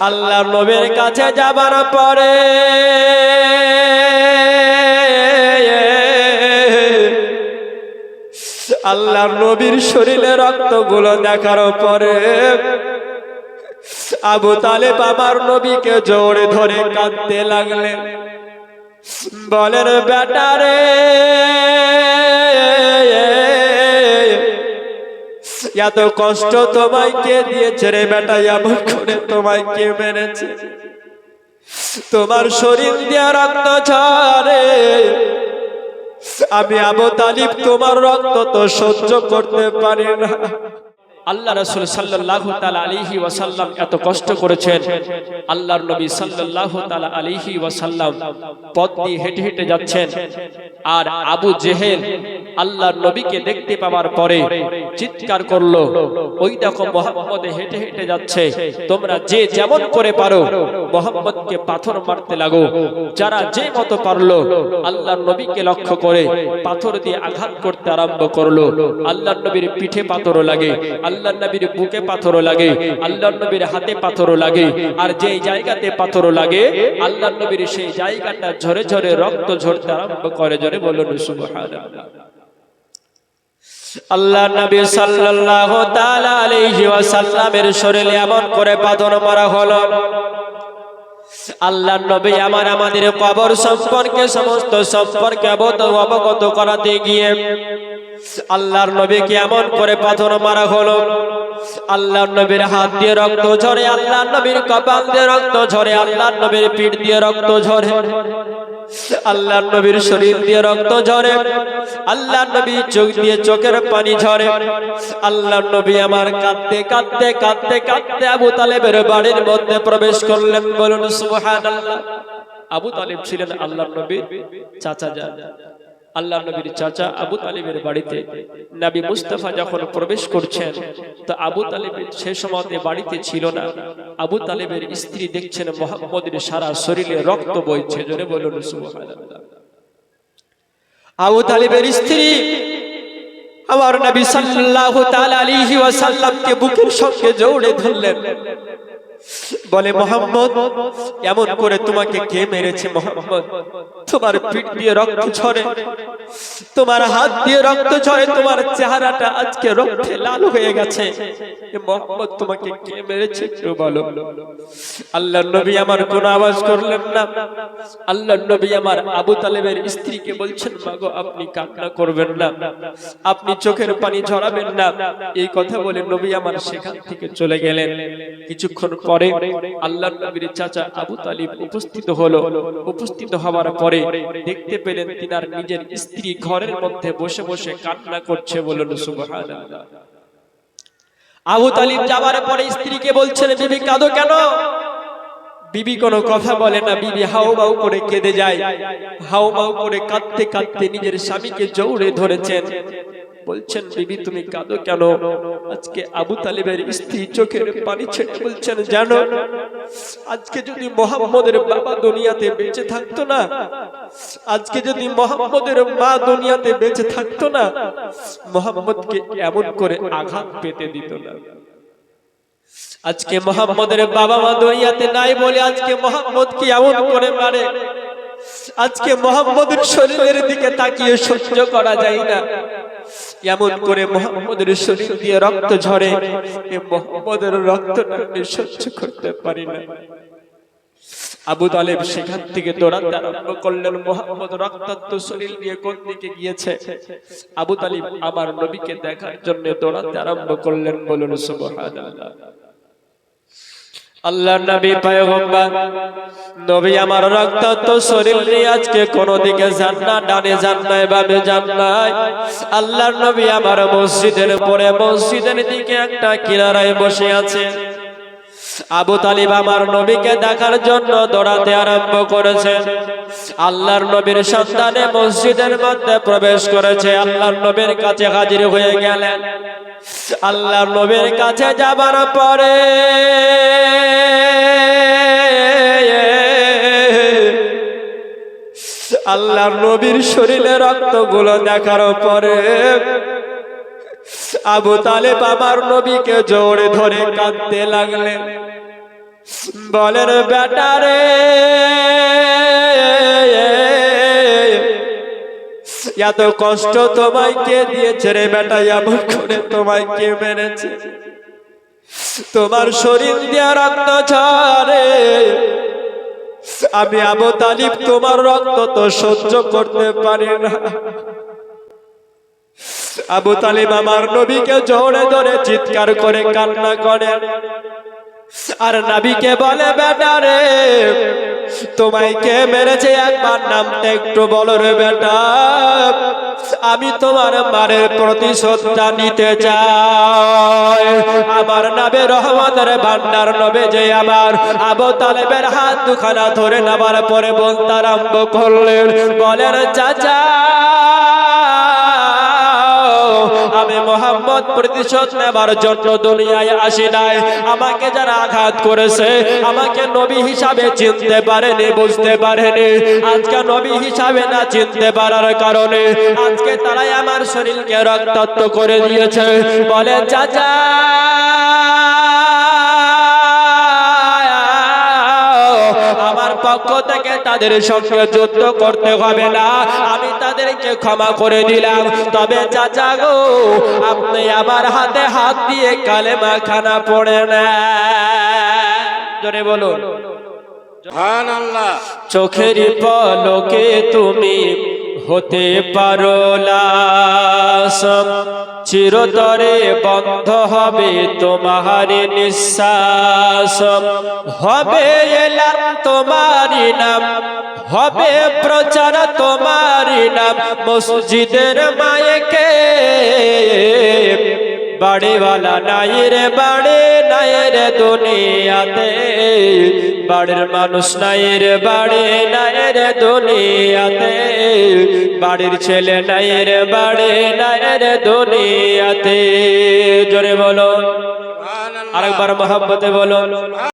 আল্লাহ নবীর কাছে যাবার পরে আল্লাহ নবীর শরীরে রক্তগুলো দেখার পরে আবু তালেব আমার নবীকে জোরে ধরে কাঁদতে লাগলেন। বলেন বেটারে এত কষ্ট তোমায় কে দিয়েছে রে বেটা, এমন করে তোমায় কে মেরেছে। তোমার শরীর দিয়ে রক্ত ছাড়ে আমি আবু তালিব, তোমার রক্ত তো সহ্য করতে পারি না। আল্লাহ রসুল সাল্লাহ আলিহি ওয়াসাল্লাম এত কষ্ট করেছেন। আল্লাহর নবী সাল্লাহ আলিহি ওয়াসাল্লাম পথ দিয়ে হেঁটে হেঁটে যাচ্ছেন। আর আবু জেহেল আল্লাহর নবীকে দেখতে পাওয়ার পরে চিৎকার করল, ওই দেখো মোহাম্মদে হেঁটে হেঁটে যাচ্ছে। তোমরা যে যেমন করে পারো, মোহাম্মদকে পাথর মারতে লাগো। যারা যে মতো পারল, আল্লাহর নবীকে লক্ষ্য করে পাথর দিয়ে আঘাত করতে আরম্ভ করল। আল্লাহর নবীর পিঠে পাথরও লাগে। আল্লাহর নবীর বুকে পাথরও লাগে, আল্লাহর নবীর হাতে পাথরও লাগে, আর যেই জায়গাতে পাথরও লাগে, আল্লাহর নবীর সেই জায়গাটা ঝরে ঝরে রক্ত ঝরতে আরম্ভ করে, জোরে বলুন আল্লাহ নবী সাল্লাল্লাহু তাআলা আলাইহি ওয়াসাল্লামের শরীরে এমন করে পাথর মারা হলো আল্লাহ নবী আমার আমাদের কবর সম্পর্কে, সমস্ত সম্পর্কে অবগত করাতে গিয়ে আল্লাহর নবীকে এমন করে পাথর মারা হলো। আল্লাহর নবীর হাত দিয়ে রক্ত ঝরে, আল্লাহর নবীর কপাল দিয়ে রক্ত ঝরে, আল্লাহর নবীর পিঠ দিয়ে রক্ত ঝরে। আল্লাহর নবীর শরীর দিয়ে রক্ত ঝরে। আল্লাহর নবী চোখ দিয়ে চোখের পানি ঝরে। আল্লাহর নবী আমার কাঁদতে কাঁদতে কাঁদতে কাঁদতে আবু তালেবের বাড়ির মধ্যে প্রবেশ করলেন। বলুন, সুবহানাল্লাহ। আবু তালেব ছিলেন আল্লাহর নবীর চাচা যান আল্লাহ নবীর চাচা আবু তালিবের বাড়িতে নবী মুস্তাফা যখন প্রবেশ করছেন, তো আবু তালিবের সে সময় বাড়িতে ছিল না। আবু তালিবের স্ত্রী দেখছেন মোহাম্মদের সারা শরীরে রক্ত বইছে, জোরে বলুন আবু তালিবের স্ত্রী আমার নবী সাল্লাল্লাহু তাআলা আলাইহি ওয়াসাল্লামকে বুকের সঙ্গে জড়িয়ে ধরলেন। বলে, মোহাম্মদ, এমন করে তোমাকে কে মেরেছে, মোহাম্মদ? তোমার পিঠ দিয়ে রক্ত ঝরে, তোমার হাত দিয়ে রক্ত ঝরে, তোমার চেহারাটা আজকে রক্তে লাল হয়ে গেছে। মোহাম্মদ, তোমাকে কে মেরেছে, একটু বলো। আল্লাহ নবী আমার কোন আওয়াজ করলেন না। আল্লাহ নবী আমার আবু তালেবের স্ত্রীকে বলছেন, মাগো, আপনি কান্না করবেন না। আপনি চোখের পানি ঝরাবেন না। এই কথা বলে নবী আমার সেখান থেকে চলে গেলেন। কিছুক্ষণ পরে আল্লাহ নবীর চাচা আবু তালিব উপস্থিত হলো। উপস্থিত হওয়ার পরে দেখতে পেলেন তিনার নিজের স্ত্রী ঘরের মধ্যে বসে বসে কান্না করছে বলুন সুবহানাল্লাহ। আবু তালিব যাবার পরে স্ত্রীকে বলছেন, বিবি, কাঁদো কেন? বিবি কোনো কথা বলে না, বিবি হাউ বাউ করে কেঁদে যায়। হাউ বাউ করে কাঁদতে কাঁদতে নিজের স্বামীকে জৌড়ে ধরেছেন। বলছেন বিবি তুমি কাঁদো কেন? আজকে আবু তালিবের স্ত্রী চোখের পানি ছেড়ে বলছেন জানো আজকে যদি মোহাম্মদের বাবা দুনিয়াতে বেঁচে থাকতো না আজকে যদি মোহাম্মদের মা দুনিয়াতে বেঁচে থাকতো না মোহাম্মদকে এমন করে আঘাত পেতে দিত না। আজকে মোহাম্মদের বাবা মা দুনিয়াতে নাই বলে আজকে মোহাম্মদ কি এমন করে মারে। আজকে মোহাম্মদের শরীরের দিকে তাকিয়ে সহ্য করা যায় না। এমন করে মোহাম্মদের শরীর দিয়ে রক্ত ঝরে। মোহাম্মদের রক্তটা সহ্য করতে পারি না। আবু তালেব সেখান থেকে দৌড়াতে আরম্ভ করলেন, মোহাম্মদ, রক্তাক্ত শরীর নিয়ে কোন দিকে গিয়েছে? আবু তালিব আমার নবীকে দেখার জন্য দৌড়াতে আরম্ভ করলেন বলুন সুবহানাল্লাহ। আল্লাহ নবী পয়গম্বর, নবী আমার রক্তাক্ত শরীর নিয়ে আজকে কোন দিকে যান না, ডানে যান না বামে যান না। আল্লাহর নবী আমার মসজিদের পরে মসজিদের দিকে একটা কিনারায় বসে আছে। আবু তালিব আমার নবীকে দেখার জন্য দৌড়াতে আরম্ভ করেছে। আল্লাহর নবীর সন্তানে মসজিদের মধ্যে প্রবেশ করেছে। আল্লাহর নবীর কাছে হাজির হয়ে গেলেন। আল্লাহর নবীর কাছে যাবার পরে আল্লাহর নবীর শরীরে রক্তগুলো দেখার পরে আবু তালেব আমার নবীকে জোরে ধরে কাঁদতে লাগলেন। বলেন বেটারে এত কষ্ট তোমায় কে দিয়েছে রে বেটা? এমন করে তোমায় কে মেরেছে? তোমার শরীর দিয়া রক্ত ঝরে। আমি আবু তালিব, তোমার রক্ত তো সহ্য করতে পারি না। আবু তালিব আমার নবীকে জোরে ধরে চিৎকার করে কান্না করে। আর নাবিকে বলে, বেটা রে, তোমায় কে মেরেছে? একবার নামটা একটু বলো রে বেটা। আমি তোমার মারের প্রতিশোধটা নিতে চাই। আমার নাবে রহমতের ভান্ডার নবে যে আমার আবু তালেবের হাত দুখানা ধরে নেবার পরে বলতে আরম্ভ করলেন, বলেন, চাচা আমি মোহাম্মদ প্রতিশোধ নেবার জন্য দুনিয়ায় আসি নাই। আমাকে যারা আঘাত করেছে, আমাকে নবী হিসাবে চিনতে পারেনি, বুঝতে পারেনি। আজকে নবী হিসাবে না চিনতে পারার কারণে আজকে তারাই আমার শরীরকে রক্তাক্ত করে দিয়েছে। বলে, চাচা, আমার পক্ষ থেকে তাদের সঙ্গে যুদ্ধ করতে হবে না। আমি তাদেরকে ক্ষমা করে দিলাম। তবে চাচা গো আপনি আমার হাতে হাত দিয়ে কালেমা খানা পড়ে না জোরে বলুন। চোখের পলকে তুমি হতে পারো চিরতরে বন্ধ হবে তোমার নিঃশ্বাস। হবে এলাম তোমারই নাম। হবে প্রচার তোমার নাম মসজিদের মায়েকে। বাড়িওয়ালা নাই রে বাড়ি নাই রে দুনিয়াতে। বাড়ির মানুষ নাই রে বাড়ি নাই রে দুনিয়াতে। বাড়ির ছেলে নাই রে বাড়ি নাই রে দুনিয়াতে। জোরে বলো আরেকবার মহাব্বতে বলো